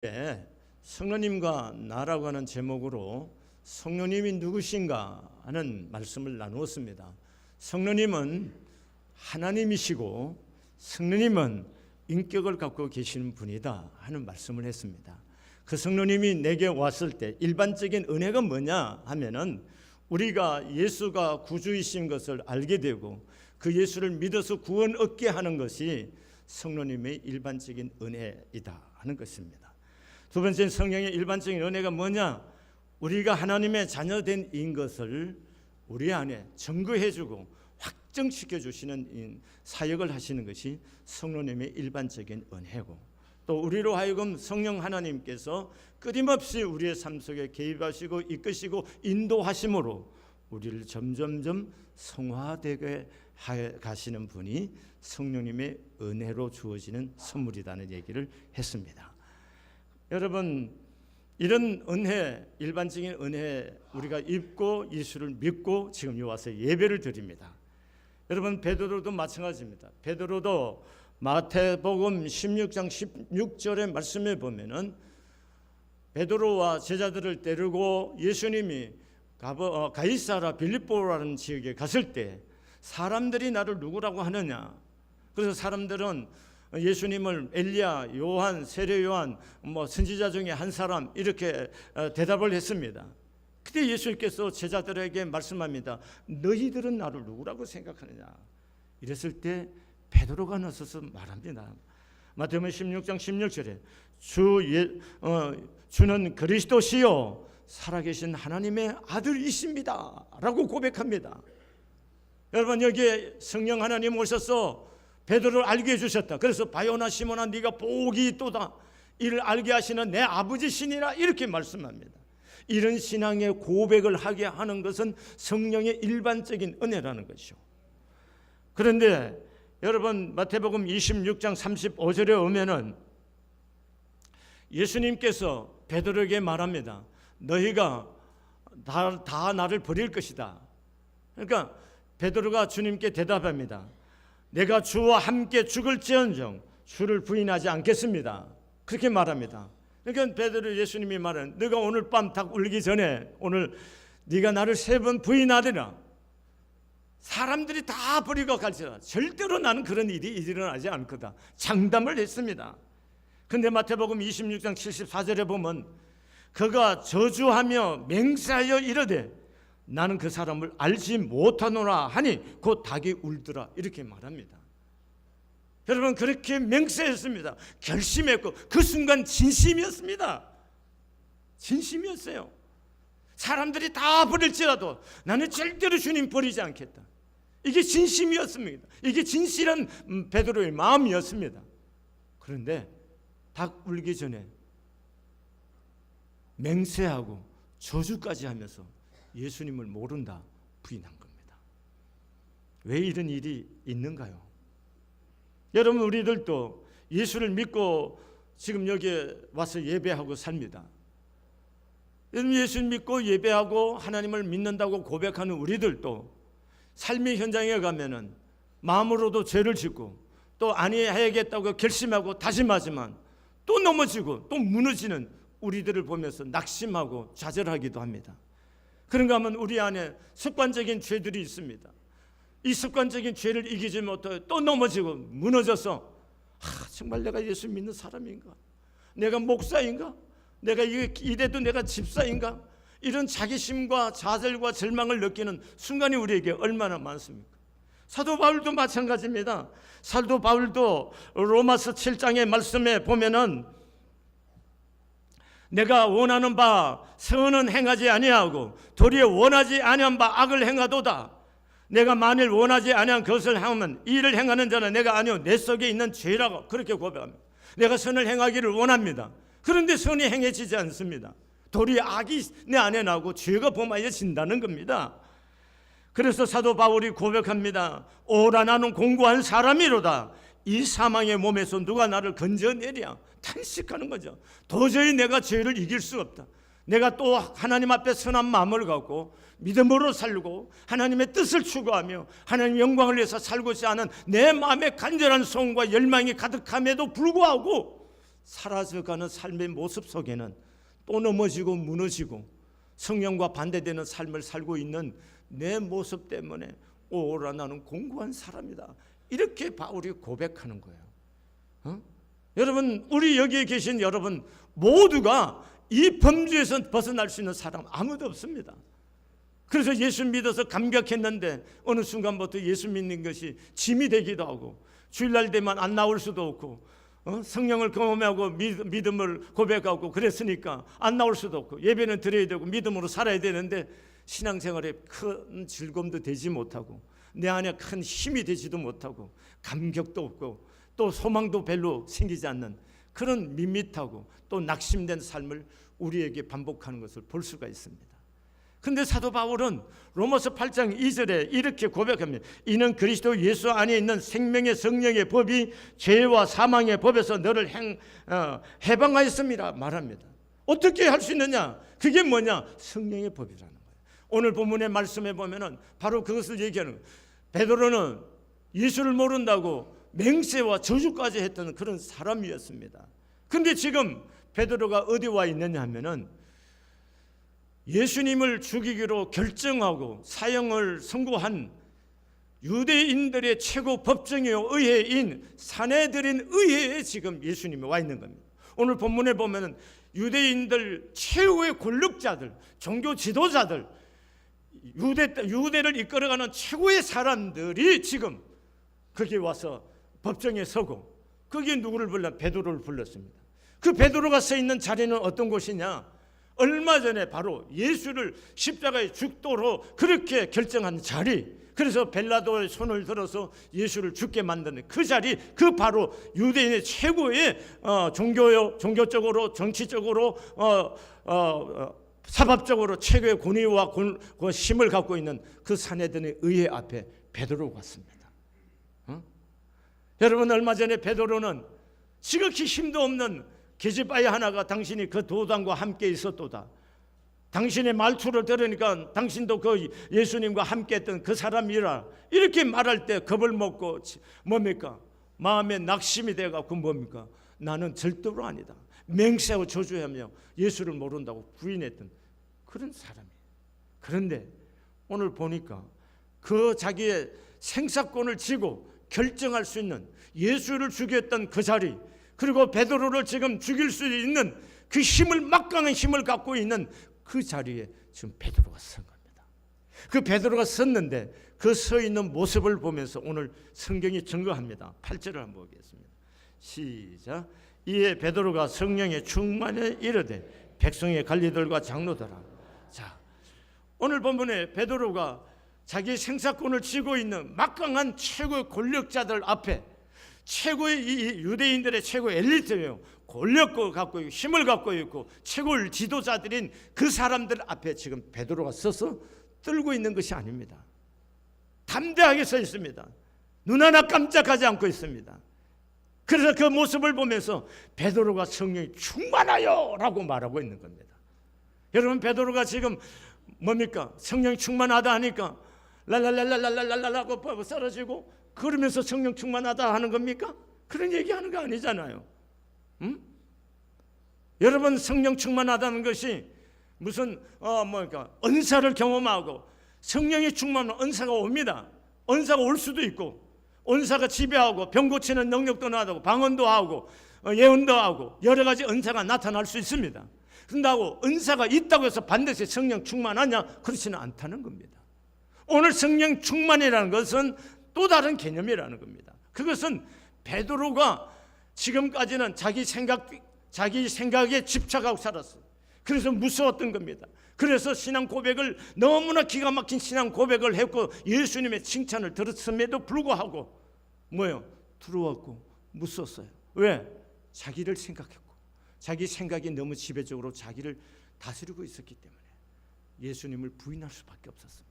때 성령님과 나라고 하는 제목으로 성령님이 누구신가 하는 말씀을 나누었습니다. 성령님은 하나님이시고 성령님은 인격을 갖고 계시는 분이다 하는 말씀을 했습니다. 그 성령님이 내게 왔을 때 일반적인 은혜가 뭐냐 하면은 우리가 예수가 구주이신 것을 알게 되고 그 예수를 믿어서 구원 얻게 하는 것이 성령님의 일반적인 은혜이다 하는 것입니다. 두 번째 성령의 일반적인 은혜가 뭐냐? 우리가 하나님의 자녀된 인 것을 우리 안에 증거해주고 확정시켜 주시는 사역을 하시는 것이 성령님의 일반적인 은혜고 또 우리로 하여금 성령 하나님께서 끊임없이 우리의 삶 속에 개입하시고 이끄시고 인도하심으로 우리를 점점점 성화되게 가시는 분이 성령님의 은혜로 주어지는 선물이라는 얘기를 했습니다. 여러분 이런 은혜 일반적인 은혜 우리가 입고 예수를 믿고 지금 요 와서 예배를 드립니다. 여러분 베드로도 마찬가지입니다. 베드로도 마태복음 16장 16절의 말씀에 보면은 베드로와 제자들을 데리고 예수님이 어, 가이사라 빌립보라는 지역에 갔을 때 사람들이 나를 누구라고 하느냐? 그래서 사람들은 예수님을 엘리야, 요한, 세례 요한, 뭐 선지자 중에 한 사람 이렇게 어, 대답을 했습니다. 그때 예수님께서 제자들에게 말씀합니다. 너희들은 나를 누구라고 생각하느냐? 이랬을 때 베드로가 나서서 말합니다. 마태복음 16장 16절에 주 예, 어, 주는 그리스도시요 살아계신 하나님의 아들이십니다라고 고백합니다. 여러분 여기에 성령 하나님 오셔서 베드로를 알게 해주셨다. 그래서 바요나 시모나 네가 복이 있도다. 이를 알게 하시는 내 아버지시니라 이렇게 말씀합니다. 이런 신앙의 고백을 하게 하는 것은 성령의 일반적인 은혜라는 것이죠. 그런데 여러분 마태복음 26장 35절에 오면은 예수님께서 베드로에게 말합니다. 너희가 다, 다 나를 버릴 것이다. 그러니까 베드로가 주님께 대답합니다. 내가 주와 함께 죽을지언정 주를 부인하지 않겠습니다. 그렇게 말합니다. 그러니까 베드로 예수님이 말은 네가 오늘 밤 딱 울기 전에 오늘 네가 나를 세 번 부인하리라. 사람들이 다 버리고 갈지라 절대로 나는 그런 일이 일어나지 않을 거다. 장담을 했습니다. 근데 마태복음 26장 74절에 보면 그가 저주하며 맹세하여 이르되 나는 그 사람을 알지 못하노라 하니 곧 닭이 울더라 이렇게 말합니다. 여러분 그렇게 맹세했습니다. 결심했고 그 순간 진심이었습니다. 진심이었어요. 사람들이 다 버릴지라도 나는 절대로 주님 버리지 않겠다. 이게 진심이었습니다. 이게 진실한 음, 베드로의 마음이었습니다. 그런데 닭 울기 전에 맹세하고 저주까지 하면서 예수님을 모른다 부인한 겁니다. 왜 이런 일이 있는가요? 여러분 우리들도 예수를 믿고 지금 여기에 와서 예배하고 삽니다. 예수 믿고 예배하고 하나님을 믿는다고 고백하는 우리들도 삶의 현장에 가면은 마음으로도 죄를 짓고 또 아니해야겠다고 결심하고 다짐하지만 또 넘어지고 또 무너지는 우리들을 보면서 낙심하고 좌절하기도 합니다. 그런가 하면 우리 안에 습관적인 죄들이 있습니다. 이 습관적인 죄를 이기지 못해 또 넘어지고 무너져서 아, 정말 내가 예수 믿는 사람인가? 내가 목사인가? 내가 이래도 내가 집사인가? 이런 자기심과 좌절과 절망을 느끼는 순간이 우리에게 얼마나 많습니까? 사도 바울도 마찬가지입니다. 사도 바울도 로마서 7장의 말씀에 보면은 내가 원하는 바 선은 행하지 아니하고 도리어 원하지 아니한 바 악을 행하도다. 내가 만일 원하지 아니한 것을 하면 이를 행하는 자는 내가 아니오 내 속에 있는 죄라고 그렇게 고백합니다. 내가 선을 행하기를 원합니다. 그런데 선이 행해지지 않습니다. 도리어 악이 내 안에 나고 죄가 범하여진다는 겁니다. 그래서 사도 바울이 고백합니다. 오라 나는 공고한 사람이로다. 이 사망의 몸에서 누가 나를 건져내랴 탄식하는 거죠. 도저히 내가 죄를 이길 수 없다. 내가 또 하나님 앞에 선한 마음을 갖고 믿음으로 살고 하나님의 뜻을 추구하며 하나님 영광을 위해서 살고자 하는 내 마음의 간절한 소원과 열망이 가득함에도 불구하고 사라져가는 삶의 모습 속에는 또 넘어지고 무너지고 성령과 반대되는 삶을 살고 있는 내 모습 때문에 오라 나는 공고한 사람이다. 이렇게 바울이 고백하는 거예요. 어? 여러분 우리 여기에 계신 여러분 모두가 이 범죄에서 벗어날 수 있는 사람 아무도 없습니다. 그래서 예수 믿어서 감격했는데 어느 순간부터 예수 믿는 것이 짐이 되기도 하고 주일날 되면 안 나올 수도 없고 어? 성령을 경험하고 믿, 믿음을 고백하고 그랬으니까 안 나올 수도 없고 예배는 드려야 되고 믿음으로 살아야 되는데 신앙생활에 큰 즐거움도 되지 못하고 내 안에 큰 힘이 되지도 못하고 감격도 없고 또 소망도 별로 생기지 않는 그런 밋밋하고 또 낙심된 삶을 우리에게 반복하는 것을 볼 수가 있습니다. 근데 사도 바울은 로마서 8장 2절에 이렇게 고백합니다. 이는 그리스도 예수 안에 있는 생명의 성령의 법이 죄와 사망의 법에서 너를 행, 어, 해방하였습니다. 말합니다. 어떻게 할 수 있느냐? 그게 뭐냐? 성령의 법이라는 거예요. 오늘 본문의 말씀에 보면은 바로 그것을 얘기하는 거예요. 베드로는 예수를 모른다고 맹세와 저주까지 했던 그런 사람이었습니다. 근데 지금 베드로가 어디 와 있느냐 하면은 예수님을 죽이기로 결정하고 사형을 선고한 유대인들의 최고 법정이요 의회인 사내들인 의회에 지금 예수님이 와 있는 겁니다. 오늘 본문에 보면은 유대인들 최후의 권력자들, 종교 지도자들, 유대 유대를 이끌어가는 최고의 사람들이 지금 거기 와서 법정에 서고 거기에 누구를 불러 베드로를 불렀습니다. 그 베드로가 서 있는 자리는 어떤 곳이냐? 얼마 전에 바로 예수를 십자가에 죽도록 그렇게 결정한 자리. 그래서 벨라도의 손을 들어서 예수를 죽게 만드는 그 자리, 그 바로 유대인의 최고의 어, 종교요, 종교적으로, 정치적으로, 어, 어, 어, 사법적으로 최고의 권위와 권, 그 힘을 갖고 있는 그 사내들의 의회 앞에 베드로가 왔습니다. 어? 여러분 얼마 전에 베드로는 지극히 힘도 없는 계집아이 하나가 당신이 그 도당과 함께 있었도다. 당신의 말투를 들으니까 당신도 그 예수님과 함께 했던 그 사람이라 이렇게 말할 때 겁을 먹고 뭡니까? 마음에 낙심이 돼갖고 뭡니까? 나는 절대로 아니다. 맹세하고 저주하며 예수를 모른다고 부인했던 그런 사람이에요. 그런데 오늘 보니까 그 자기의 생사권을 쥐고 결정할 수 있는 예수를 죽였던 그 자리 그리고 베드로를 지금 죽일 수 있는 그 힘을 막강한 힘을 갖고 있는 그 자리에 지금 베드로가 선 겁니다. 그 베드로가 섰는데 그 서 있는 모습을 보면서 오늘 성경이 증거합니다. 8절을 한번 보겠습니다. 시작. 이에 베드로가 성령의 충만에 이르되 백성의 관리들과 장로들아. 자, 오늘 본문에 베드로가 자기 생사권을 쥐고 있는 막강한 최고의 권력자들 앞에 최고의 이 유대인들의 최고의 엘리트예요. 권력을 갖고 있고 힘을 갖고 있고 최고의 지도자들인 그 사람들 앞에 지금 베드로가 서서 떨고 있는 것이 아닙니다. 담대하게 서 있습니다. 눈 하나 깜짝하지 않고 있습니다. 그래서 그 모습을 보면서 베드로가 성령이 충만하여라고 말하고 있는 겁니다. 여러분 베드로가 지금 뭡니까? 성령이 충만하다 하니까 랄랄랄랄랄랄랄라고 쓰러지고 그러면서 성령 충만하다 하는 겁니까? 그런 얘기하는 거 아니잖아요. 음? 여러분 성령 충만하다는 것이 무슨 어 뭐니까 은사를 경험하고 성령이 충만하면 은사가 옵니다. 은사가 올 수도 있고 은사가 지배하고 병 고치는 능력도 나고 방언도 하고 어, 예언도 하고 여러 가지 은사가 나타날 수 있습니다. 그런다고 은사가 있다고 해서 반드시 성령 충만하냐? 그렇지는 않다는 겁니다. 오늘 성령 충만이라는 것은 또 다른 개념이라는 겁니다. 그것은 베드로가 지금까지는 자기 생각 자기 생각에 집착하고 살았어요. 그래서 무서웠던 겁니다. 그래서 신앙 고백을 너무나 기가 막힌 신앙 고백을 했고 예수님의 칭찬을 들었음에도 불구하고 뭐요? 두려웠고 무서웠어요. 왜? 자기를 생각했고 자기 생각이 너무 지배적으로 자기를 다스리고 있었기 때문에 예수님을 부인할 수밖에 없었습니다.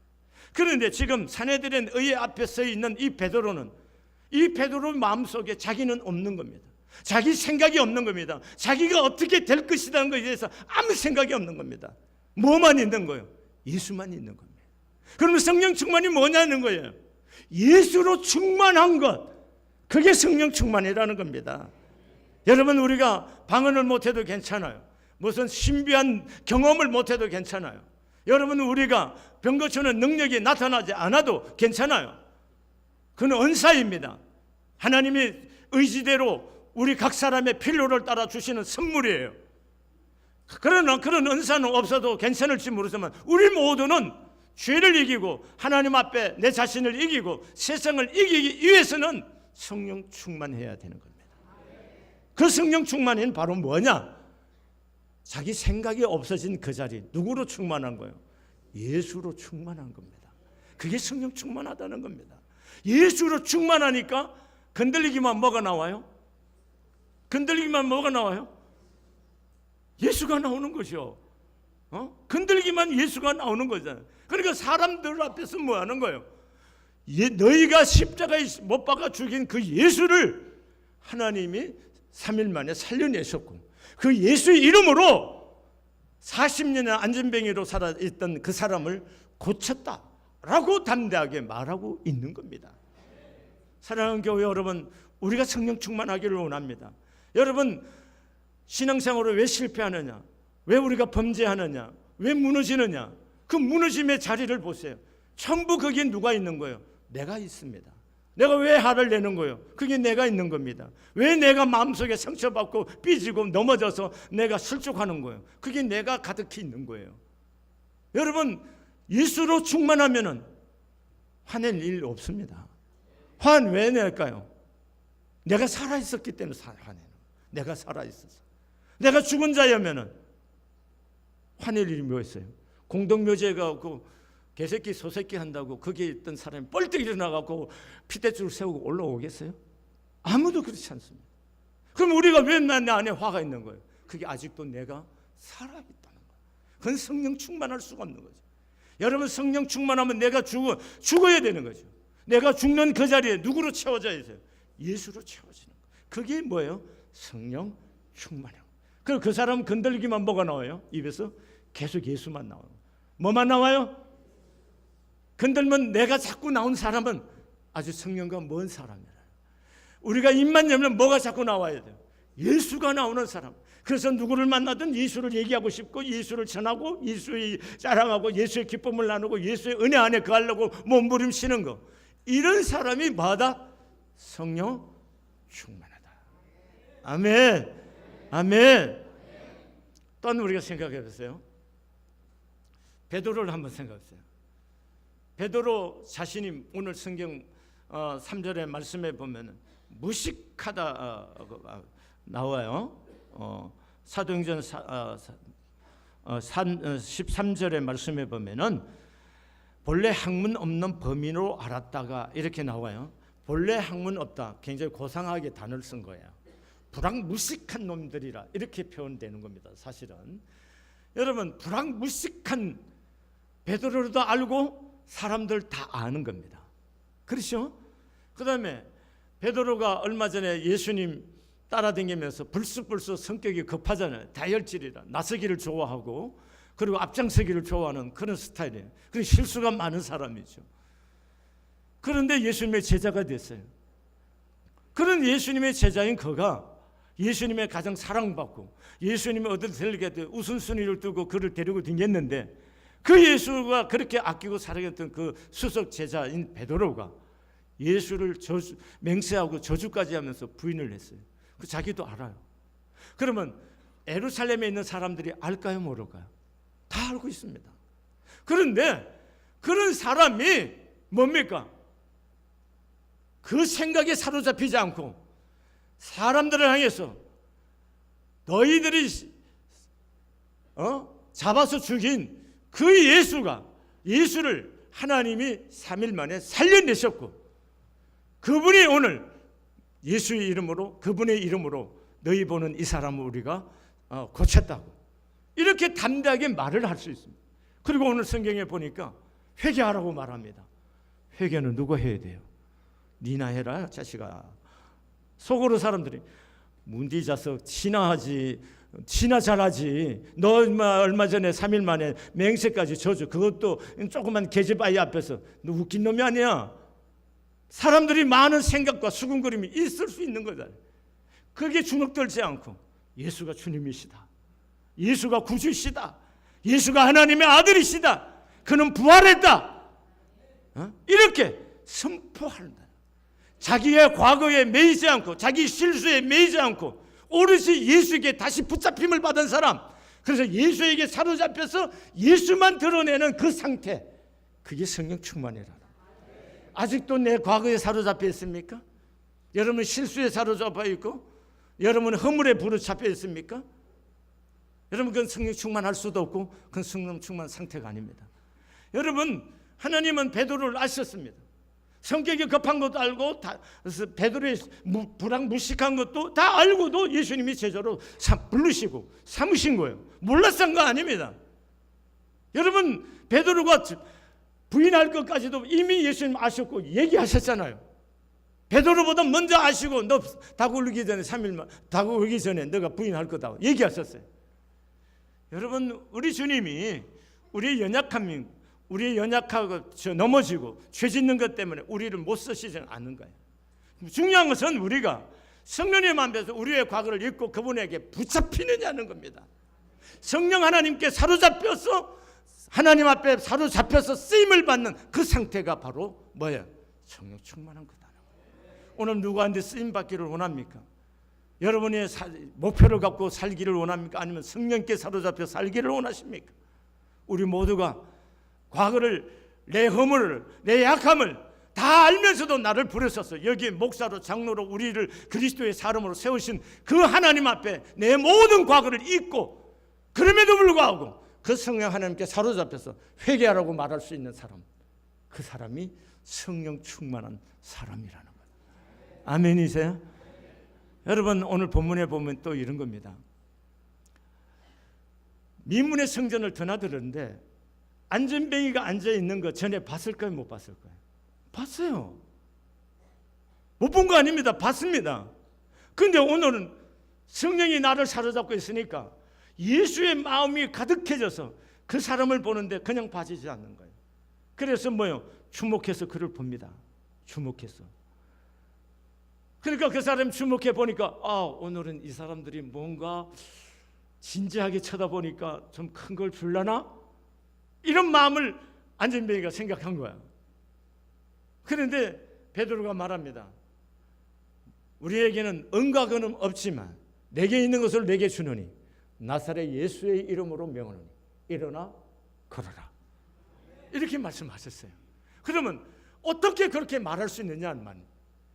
그런데 지금 사내들은 의회 앞에 서 있는 이 베드로는 이 베드로 마음속에 자기는 없는 겁니다. 자기 생각이 없는 겁니다. 자기가 어떻게 될 것이라는 것에 대해서 아무 생각이 없는 겁니다. 뭐만 있는 거예요? 예수만 있는 겁니다. 그러면 성령 충만이 뭐냐는 거예요? 예수로 충만한 것. 그게 성령 충만이라는 겁니다. 여러분 우리가 방언을 못해도 괜찮아요. 무슨 신비한 경험을 못해도 괜찮아요. 여러분 우리가 병 고치는 능력이 나타나지 않아도 괜찮아요. 그는 은사입니다. 하나님이 의지대로 우리 각 사람의 필요를 따라 주시는 선물이에요. 그러나 그런 은사는 없어도 괜찮을지 모르지만 우리 모두는 죄를 이기고 하나님 앞에 내 자신을 이기고 세상을 이기기 위해서는 성령 충만해야 되는 겁니다. 그 성령 충만은 바로 뭐냐? 자기 생각이 없어진 그 자리 누구로 충만한 거예요? 예수로 충만한 겁니다. 그게 성령 충만하다는 겁니다. 예수로 충만하니까 건들리기만 뭐가 나와요? 건들리기만 뭐가 나와요? 예수가 나오는 거죠. 어? 건들기만 예수가 나오는 거잖아요. 그러니까 사람들 앞에서 뭐 하는 거예요? 예, 너희가 십자가에 못 박아 죽인 그 예수를 하나님이 3일 만에 살려내셨고 그 예수의 이름으로 40년의 안전뱅이로 살아있던 그 사람을 고쳤다 라고 담대하게 말하고 있는 겁니다. 사랑하는 교회 여러분, 우리가 성령 충만하기를 원합니다. 여러분 신앙생활을 왜 실패하느냐? 왜 우리가 범죄하느냐? 왜 무너지느냐? 그 무너짐의 자리를 보세요. 전부 거기에 누가 있는 거예요? 내가 있습니다. 내가 왜 화를 내는 거예요? 그게 내가 있는 겁니다. 왜 내가 마음속에 상처받고 삐지고 넘어져서 내가 실족하는 거예요? 그게 내가 가득히 있는 거예요. 여러분 예수로 충만하면은 화낼 일 없습니다. 화는 왜 낼까요? 내가 살아 있었기 때문에 화내는. 내가 살아 있어서. 내가 죽은 자였면은 화낼 일이 뭐였어요? 공동묘지가 그 개새끼 소새끼 한다고 거기에 있던 사람이 뻘떡 일어나갖고 피대줄을 세우고 올라오겠어요? 아무도 그렇지 않습니다. 그럼 우리가 왜내 안에 화가 있는 거예요? 그게 아직도 내가 살아있다는 거예요. 그건 성령 충만할 수가 없는 거죠. 여러분 성령 충만하면 내가 죽어 죽어야 되는 거죠. 내가 죽는 그 자리에 누구로 채워져야 돼요? 예수로 채워지는 거예요. 그게 뭐예요? 성령 충만해요. 그럼 그 사람 건들기만 뭐가 나와요? 입에서 계속 예수만 나와요. 뭐만 나와요? 건들면 내가 자꾸 나온 사람은 아주 성령과 먼 사람이라. 우리가 입만 열면 뭐가 자꾸 나와야 돼요? 예수가 나오는 사람. 그래서 누구를 만나든 예수를 얘기하고 싶고 예수를 전하고 예수의 자랑하고 예수의 기쁨을 나누고 예수의 은혜 안에 거하려고 몸부림치는 거. 이런 사람이 뭐다? 성령 충만하다. 아멘. 아멘. 또 우리가 생각해 보세요. 베드로를 한번 생각해 보세요. 베드로 자신이 오늘 성경 어, 3절의 말씀에 보면은 무식하다 어, 어, 나와요. 어, 사도행전 사, 어, 사, 어, 산, 어, 13절의 말씀에 보면은 본래 학문 없는 범인으로 알았다가 이렇게 나와요. 본래 학문 없다. 굉장히 고상하게 단어를 쓴 거예요. 불황무식한 놈들이라 이렇게 표현되는 겁니다. 사실은 여러분 불황무식한 베드로도 알고 사람들 다 아는 겁니다. 그렇죠? 그다음에 베드로가 얼마 전에 예수님 따라다니면서 불쑥불쑥 성격이 급하잖아요. 다혈질이라 나서기를 좋아하고 그리고 앞장서기를 좋아하는 그런 스타일이에요. 그 실수가 많은 사람이죠. 그런데 예수님의 제자가 됐어요. 그런 예수님의 제자인 그가 예수님의 가장 사랑받고 예수님이 어딜 들게 돼 우선순위를 두고 그를 데리고 다녔는데 그 예수가 그렇게 아끼고 사랑했던 그 수석 제자인 베드로가 예수를 저주, 맹세하고 저주까지 하면서 부인을 했어요. 그 자기도 알아요. 그러면 에루살렘에 있는 사람들이 알까요, 모를까요? 다 알고 있습니다. 그런데 그런 사람이 뭡니까? 그 생각에 사로잡히지 않고 사람들을 향해서 너희들이 어? 잡아서 죽인 그 예수가 예수를 하나님이 3일 만에 살려내셨고 그분이 오늘 예수의 이름으로 그분의 이름으로 너희 보는 이 사람을 우리가 어, 고쳤다고 이렇게 담대하게 말을 할 수 있습니다. 그리고 오늘 성경에 보니까 회개하라고 말합니다. 회개는 누가 해야 돼요? 니나 해라 자식아. 속으로 사람들이 문디 자석 친하지 친하 잘하지. 너 얼마, 전에 3일 만에 맹세까지 저주 그것도 조그만 계집아이 앞에서 너 웃긴 놈이 아니야. 사람들이 많은 생각과 수군거림이 있을 수 있는 거다. 그게 주눅들지 않고 예수가 주님이시다. 예수가 구주시다. 예수가 하나님의 아들이시다. 그는 부활했다. 어? 이렇게 선포한다. 자기의 과거에 매이지 않고 자기 실수에 매이지 않고 오롯이 예수에게 다시 붙잡힘을 받은 사람. 그래서 예수에게 사로잡혀서 예수만 드러내는 그 상태. 그게 성령 충만이라. 아직도 내 과거에 사로잡혀 있습니까? 여러분 실수에 사로잡혀 있고 여러분 허물에 부르잡혀 있습니까? 여러분 그건 성령 충만할 수도 없고 그건 성령 충만 상태가 아닙니다. 여러분 하나님은 베드로를 아셨습니다. 성격이 급한 것도 알고 다, 베드로의 무- 불황무식한 것도 다 알고도 예수님이 제자로 사- 부르시고 삼으신 거예요. 몰랐을 거 아닙니다. 여러분 베드로가 부인할 것까지도 이미 예수님 아셨고 얘기하셨잖아요. 베드로보다 먼저 아시고 너닭 울기 전에 3일만 닭 울기 전에 너가 부인할 거다 얘기하셨어요. 여러분 우리 주님이 우리의 연약함이 우리의 연약하고 저 넘어지고 죄 짓는 것 때문에 우리를 못 쓰시지 않는 거예요. 중요한 것은 우리가 성령님 앞에서 우리의 과거를 잊고 그분에게 붙잡히느냐는 겁니다. 성령 하나님께 사로잡혀서 하나님 앞에 사로잡혀서 쓰임을 받는 그 상태가 바로 뭐예요? 성령 충만한 거다. 오늘 누구한테 쓰임 받기를 원합니까? 여러분의 사- 목표를 갖고 살기를 원합니까? 아니면 성령께 사로잡혀 살기를 원하십니까? 우리 모두가 과거를 내 허물을 내 약함을 다 알면서도 나를 부르셔서 여기 목사로 장로로 우리를 그리스도의 사람으로 세우신 그 하나님 앞에 내 모든 과거를 잊고 그럼에도 불구하고 그 성령 하나님께 사로잡혀서 회개하라고 말할 수 있는 사람 그 사람이 성령 충만한 사람이라는 거예요. 아멘이세요? 여러분 오늘 본문에 보면 또 이런 겁니다. 미문의 성전을 드나들었는데 안전뱅이가 앉아 있는 거 전에 봤을 거예요, 못 봤을 거예요? 봤어요. 못 본 거 아닙니다. 봤습니다. 근데 오늘은 성령이 나를 사로잡고 있으니까 예수의 마음이 가득해져서 그 사람을 보는데 그냥 봐지지 않는 거예요. 그래서 뭐요? 주목해서 그를 봅니다. 주목해서. 그러니까 그 사람 주목해 보니까 아 오늘은 이 사람들이 뭔가 진지하게 쳐다보니까 좀 큰 걸 줄라나 이런 마음을 안전뱅이가 생각한 거야. 그런데 베드로가 말합니다. 우리에게는 은과 근은 없지만 내게 있는 것을 내게 주노니 나사렛 예수의 이름으로 명하노니 일어나 걸어라. 이렇게 말씀하셨어요. 그러면 어떻게 그렇게 말할 수 있느냐는 말.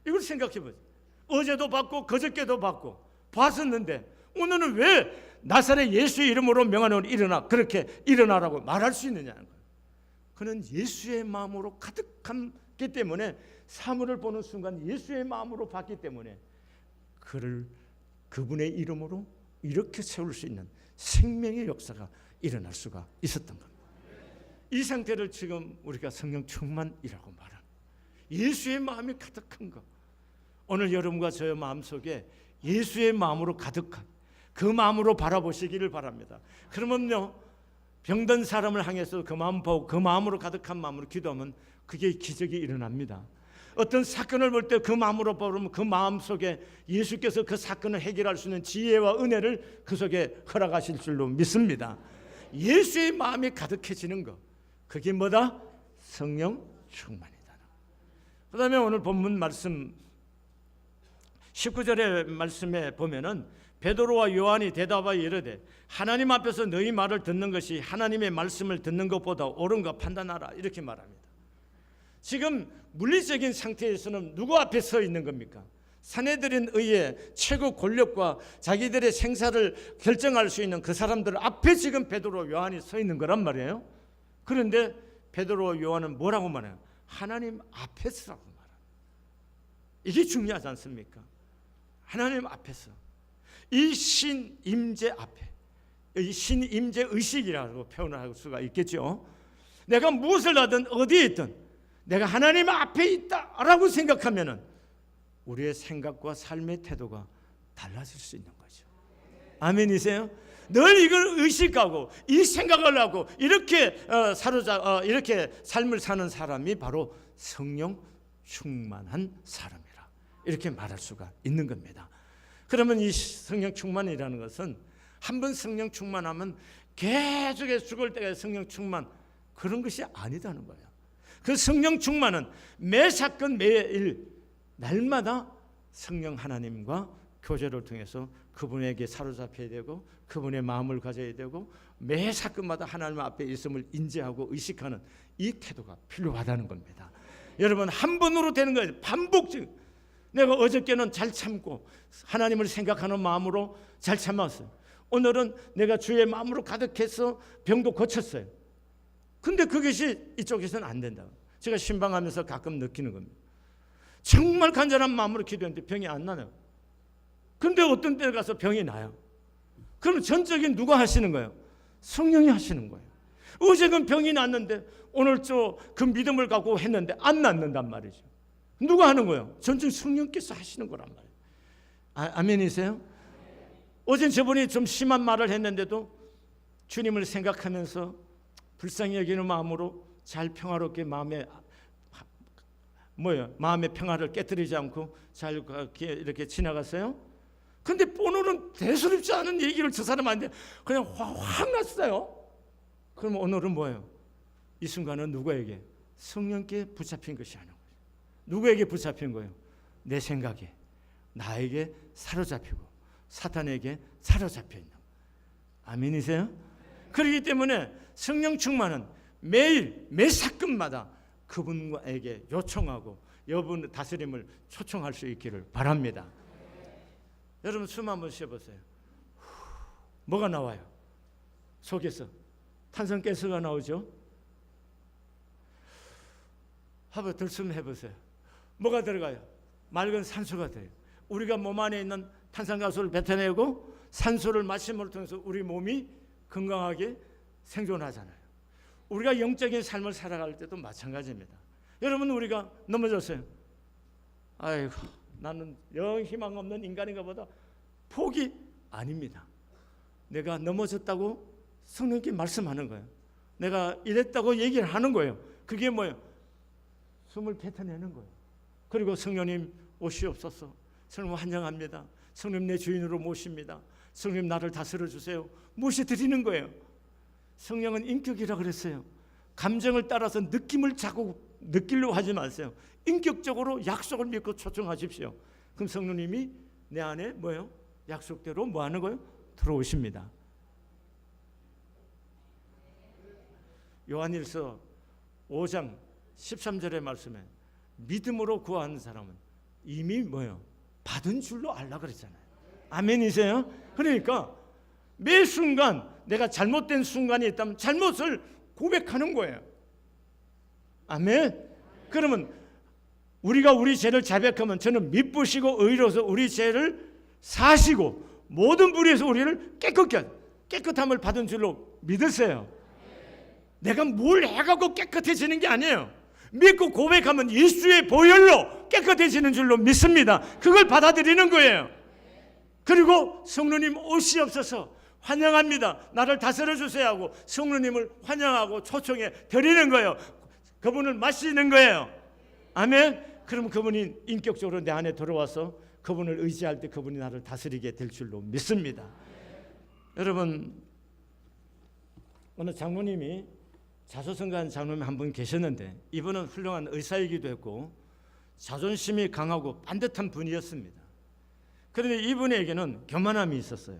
이걸 생각해 보세요. 어제도 받고 그저께도 받고 봤었는데 오늘은 왜 나사렛 예수의 이름으로 명하노니 일어나 그렇게 일어나라고 말할 수 있느냐는 거예요. 그는 예수의 마음으로 가득함기 때문에 사물을 보는 순간 예수의 마음으로 봤기 때문에 그를 그분의 이름으로 이렇게 세울 수 있는 생명의 역사가 일어날 수가 있었던 겁니다. 이 상태를 지금 우리가 성령 충만이라고 말하는 예수의 마음이 가득한 것. 오늘 여러분과 저의 마음 속에 예수의 마음으로 가득한 그 마음으로 바라보시기를 바랍니다. 그러면요 병든 사람을 향해서 그 마음 보고 그 마음으로 가득한 마음으로 기도하면 그게 기적이 일어납니다. 어떤 사건을 볼 때 그 마음으로 보면 그 마음 속에 예수께서 그 사건을 해결할 수 있는 지혜와 은혜를 그 속에 허락하실 줄로 믿습니다. 예수의 마음이 가득해지는 것 그게 뭐다? 성령 충만이다. 그 다음에 오늘 본문 말씀 19절의 말씀에 보면은 베드로와 요한이 대답하여 이르되 하나님 앞에서 너희 말을 듣는 것이 하나님의 말씀을 듣는 것보다 옳은가 판단하라 이렇게 말합니다. 지금 물리적인 상태에서는 누구 앞에 서 있는 겁니까? 사내들인 의회 최고 권력과 자기들의 생사를 결정할 수 있는 그 사람들 앞에 지금 베드로 요한이 서 있는 거란 말이에요. 그런데 베드로 요한은 뭐라고 말해요? 하나님 앞에서라고 말해요. 이게 중요하지 않습니까? 하나님 앞에서 이 신 임재 앞에 이 신 임재 의식이라고 표현을 할 수가 있겠죠. 내가 무엇을 하든 어디에 있든 내가 하나님 앞에 있다라고 생각하면은 우리의 생각과 삶의 태도가 달라질 수 있는 거죠. 아멘이세요? 늘 이걸 의식하고 이 생각을 하고 이렇게 어, 사로잡 어, 이렇게 삶을 사는 사람이 바로 성령 충만한 사람이라 이렇게 말할 수가 있는 겁니다. 그러면 이 성령 충만이라는 것은 한 번 성령 충만하면 계속해서 죽을 때까지 성령 충만 그런 것이 아니다는 거예요. 그 성령 충만은 매 사건 매일 날마다 성령 하나님과 교제를 통해서 그분에게 사로잡혀야 되고 그분의 마음을 가져야 되고 매 사건마다 하나님 앞에 있음을 인지하고 의식하는 이 태도가 필요하다는 겁니다. 여러분 한 번으로 되는 거예요. 반복적. 내가 어저께는 잘 참고 하나님을 생각하는 마음으로 잘 참았어요. 오늘은 내가 주의 마음으로 가득해서 병도 고쳤어요. 근데 그것이 이쪽에서는 안 된다. 제가 신방하면서 가끔 느끼는 겁니다. 정말 간절한 마음으로 기도했는데 병이 안 나요. 근데 어떤 때 가서 병이 나요. 그럼 전적인 누가 하시는 거예요? 성령이 하시는 거예요. 어제는 병이 났는데 오늘 저그 믿음을 갖고 했는데 안 낫는단 말이죠. 누가 하는 거예요? 전적 성령께서 하시는 거란 말이에요. 아, 아멘이세요? 어젠 저분이 좀 심한 말을 했는데도 주님을 생각하면서 불쌍히 여기는 마음으로 잘 평화롭게 마음에 뭐예요? 마음의 평화를 깨뜨리지 않고 잘 이렇게, 지나갔어요. 근데 오늘은 대수롭지 않은 얘기를 저 사람한테 그냥 확, 확 났어요. 그럼 오늘은 뭐예요? 이 순간은 누구에게? 성령께 붙잡힌 것이 거예요. 누구에게 붙잡힌 거예요? 내 생각에, 나에게 사로잡히고 사탄에게 사로잡혀 있는. 아멘이세요? 그렇기 때문에 성령 충만은 매일 매 사건마다 그분에게 요청하고 여분 다스림을 초청할 수 있기를 바랍니다. 여러분 숨 한번 쉬어보세요. 후, 뭐가 나와요? 속에서 탄성가스가 나오죠. 한번 들숨 해보세요. 뭐가 들어가요? 맑은 산소가 돼요. 우리가 몸 안에 있는 탄산가스를 뱉어내고 산소를 마심으로 통해서 우리 몸이 건강하게 생존하잖아요. 우리가 영적인 삶을 살아갈 때도 마찬가지입니다. 여러분 우리가 넘어졌어요. 아이고 나는 영 희망 없는 인간인가 보다 포기 아닙니다. 내가 넘어졌다고 성령께 말씀하는 거예요. 내가 이랬다고 얘기를 하는 거예요. 그게 뭐예요? 숨을 뱉어내는 거예요. 그리고 성령님 오시옵소서. 성령 환영합니다. 성령 내 주인으로 모십니다. 성령 나를 다스려 주세요. 모셔 드리는 거예요. 성령은 인격이라 그랬어요. 감정을 따라서 느낌을 자꾸 느끼려 하지 마세요. 인격적으로 약속을 믿고 초청하십시오. 그럼 성령님이 내 안에 뭐예요? 약속대로 뭐 하는 거예요? 들어오십니다. 요한일서 5장 13절의 말씀에 믿음으로 구하는 사람은 이미 뭐예요? 받은 줄로 알라 그랬잖아요. 아멘이세요? 그러니까 매 순간 내가 잘못된 순간이 있다면 잘못을 고백하는 거예요. 아멘. 그러면 우리가 우리 죄를 자백하면 저는 미쁘시고 의로서 우리 죄를 사시고 모든 불의에서 우리를 깨끗게 깨끗함을 받은 줄로 믿으세요. 내가 뭘 해갖고 깨끗해지는 게 아니에요. 믿고 고백하면 예수의 보혈로 깨끗해지는 줄로 믿습니다. 그걸 받아들이는 거예요. 그리고 성령님 오시옵소서 환영합니다. 나를 다스려 주세요 하고 성령님을 환영하고 초청해 드리는 거예요. 그분을 마시는 거예요. 아멘. 그럼 그분이 인격적으로 내 안에 들어와서 그분을 의지할 때 그분이 나를 다스리게 될 줄로 믿습니다. 여러분 어느 장로님이 자소성가한 장로님 한 분 계셨는데 이분은 훌륭한 의사이기도 했고 자존심이 강하고 반듯한 분이었습니다. 그런데 이분에게는 교만함이 있었어요.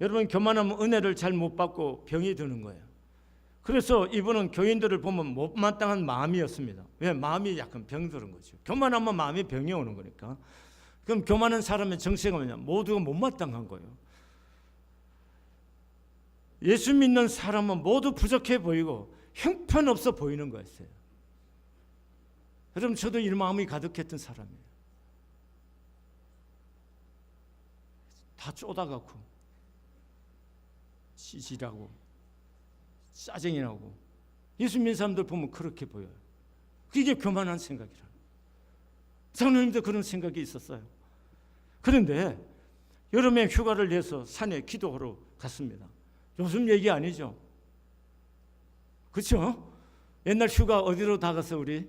여러분 교만하면 은혜를 잘 못 받고 병이 드는 거예요. 그래서 이분은 교인들을 보면 못마땅한 마음이었습니다. 왜? 마음이 약간 병드는 거죠. 교만하면 마음이 병이 오는 거니까. 그럼 교만한 사람의 정체가 뭐냐? 모두가 못마땅한 거예요. 예수 믿는 사람은 모두 부족해 보이고 형편없어 보이는 거였어요. 여러분 저도 이 마음이 가득했던 사람이에요. 다 쪼다갖고 찌질하고 짜증이 나고 예수 믿는 사람들 보면 그렇게 보여요. 그게 교만한 생각이라. 장로님도 그런 생각이 있었어요. 그런데 여름에 휴가를 내서 산에 기도하러 갔습니다. 요즘 얘기 아니죠. 그렇죠? 옛날 휴가 어디로 다 갔어 우리?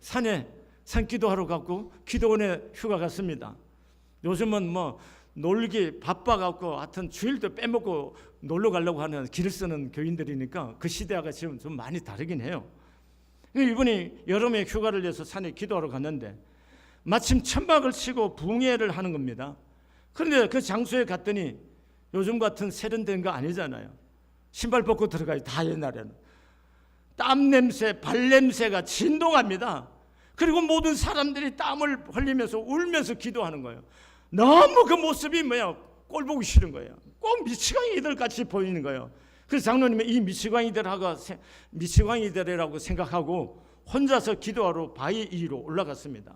산에 산 기도하러 갔고 기도원에 휴가 갔습니다. 요즘은 뭐 놀기 바빠갖고 하여튼 주일도 빼먹고 놀러 가려고 하는 길을 쓰는 교인들이니까 그 시대가 지금 좀 많이 다르긴 해요. 이분이 여름에 휴가를 내서 산에 기도하러 갔는데 마침 천막을 치고 붕해를 하는 겁니다. 그런데 그 장소에 갔더니 요즘 같은 세련된 거 아니잖아요. 신발 벗고 들어가요. 다 옛날에는. 땀 냄새, 발 냄새가 진동합니다. 그리고 모든 사람들이 땀을 흘리면서 울면서 기도하는 거예요. 너무 그 모습이 뭐야? 꼴 보기 싫은 거예요. 꼭 미치광이들 같이 보이는 거예요. 그래서 장로님은 이 미치광이들하고 세- 미치광이들이라고 생각하고 혼자서 기도하러 바위 위로 올라갔습니다.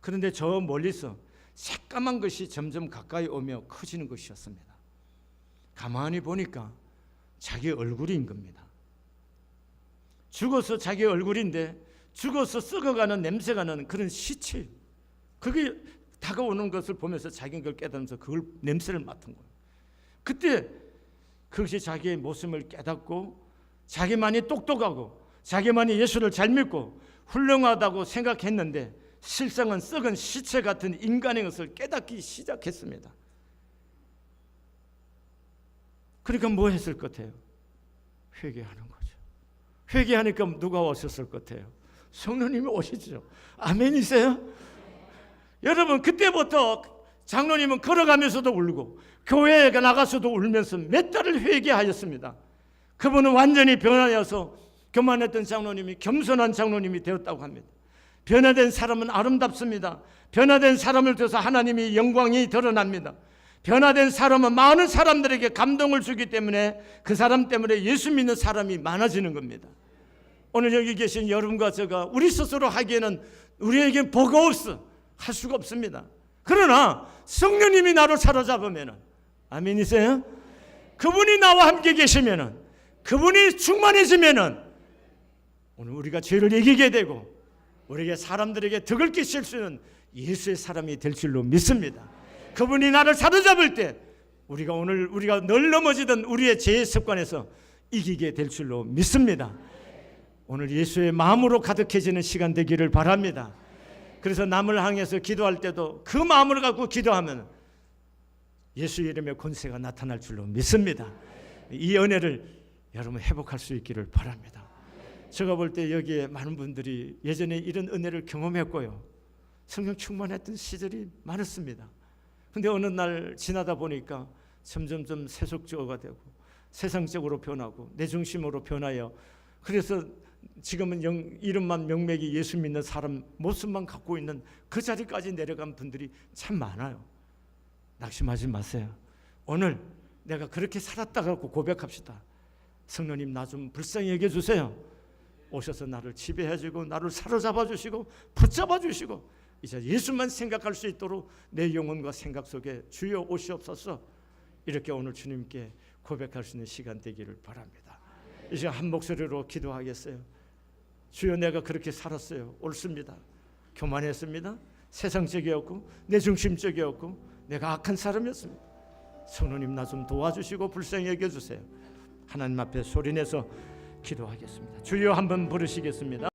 그런데 저 멀리서 새까만 것이 점점 가까이 오며 커지는 것이었습니다. 가만히 보니까 자기 얼굴인 겁니다. 죽어서 자기 얼굴인데 죽어서 썩어가는 냄새가 나는 그런 시체. 그게 다가오는 것을 보면서 자기는 그걸 깨달으면서 그걸 냄새를 맡은 거예요. 그때 그것이 자기의 모습을 깨닫고 자기만이 똑똑하고 자기만이 예수를 잘 믿고 훌륭하다고 생각했는데 실상은 썩은 시체 같은 인간의 것을 깨닫기 시작했습니다. 그러니까 뭐 했을 것 같아요? 회개하는 거죠. 회개하니까 누가 오셨을 것 같아요? 성령님이 오시죠. 아멘이세요? 여러분 그때부터 장로님은 걸어가면서도 울고 교회에 나가서도 울면서 몇 달을 회개하였습니다. 그분은 완전히 변하여서 교만했던 장로님이 겸손한 장로님이 되었다고 합니다. 변화된 사람은 아름답습니다. 변화된 사람을 통해서 하나님의 영광이 드러납니다. 변화된 사람은 많은 사람들에게 감동을 주기 때문에 그 사람 때문에 예수 믿는 사람이 많아지는 겁니다. 오늘 여기 계신 여러분과 제가 우리 스스로 하기에는 우리에게 버거웠어 할 수가 없습니다. 그러나 성령님이 나를 사로잡으면은 아멘이세요? 그분이 나와 함께 계시면은 그분이 충만해지면은 오늘 우리가 죄를 이기게 되고 우리에게 사람들에게 덕을 끼칠 수 있는 예수의 사람이 될 줄로 믿습니다. 그분이 나를 사로잡을 때 우리가 오늘 우리가 늘 넘어지던 우리의 죄의 습관에서 이기게 될 줄로 믿습니다. 오늘 예수의 마음으로 가득해지는 시간 되기를 바랍니다. 그래서 남을 향해서 기도할 때도 그 마음을 갖고 기도하면 예수 이름의 권세가 나타날 줄로 믿습니다. 이 은혜를 여러분 회복할 수 있기를 바랍니다. 제가 볼 때 여기에 많은 분들이 예전에 이런 은혜를 경험했고요. 성령 충만했던 시절이 많았습니다. 근데 어느 날 지나다 보니까 점점점 세속적어가 되고 세상적으로 변하고 내 중심으로 변하여 그래서 지금은 영, 이름만 명맥이 예수 믿는 사람 모습만 갖고 있는 그 자리까지 내려간 분들이 참 많아요. 낙심하지 마세요. 오늘 내가 그렇게 살았다고 고백합시다. 성령님 나 좀 불쌍히 여겨 주세요. 오셔서 나를 지배해 주고 나를 사로잡아 주시고 붙잡아 주시고 이제 예수만 생각할 수 있도록 내 영혼과 생각 속에 주여 오시옵소서 이렇게 오늘 주님께 고백할 수 있는 시간 되기를 바랍니다. 이제 한 목소리로 기도하겠어요. 주여 내가 그렇게 살았어요. 옳습니다. 교만했습니다. 세상적이었고 내 중심적이었고 내가 악한 사람이었습니다. 성령님 나 좀 도와주시고 불쌍히 여겨주세요. 하나님 앞에 소리내서 기도하겠습니다. 주여 한번 부르시겠습니다.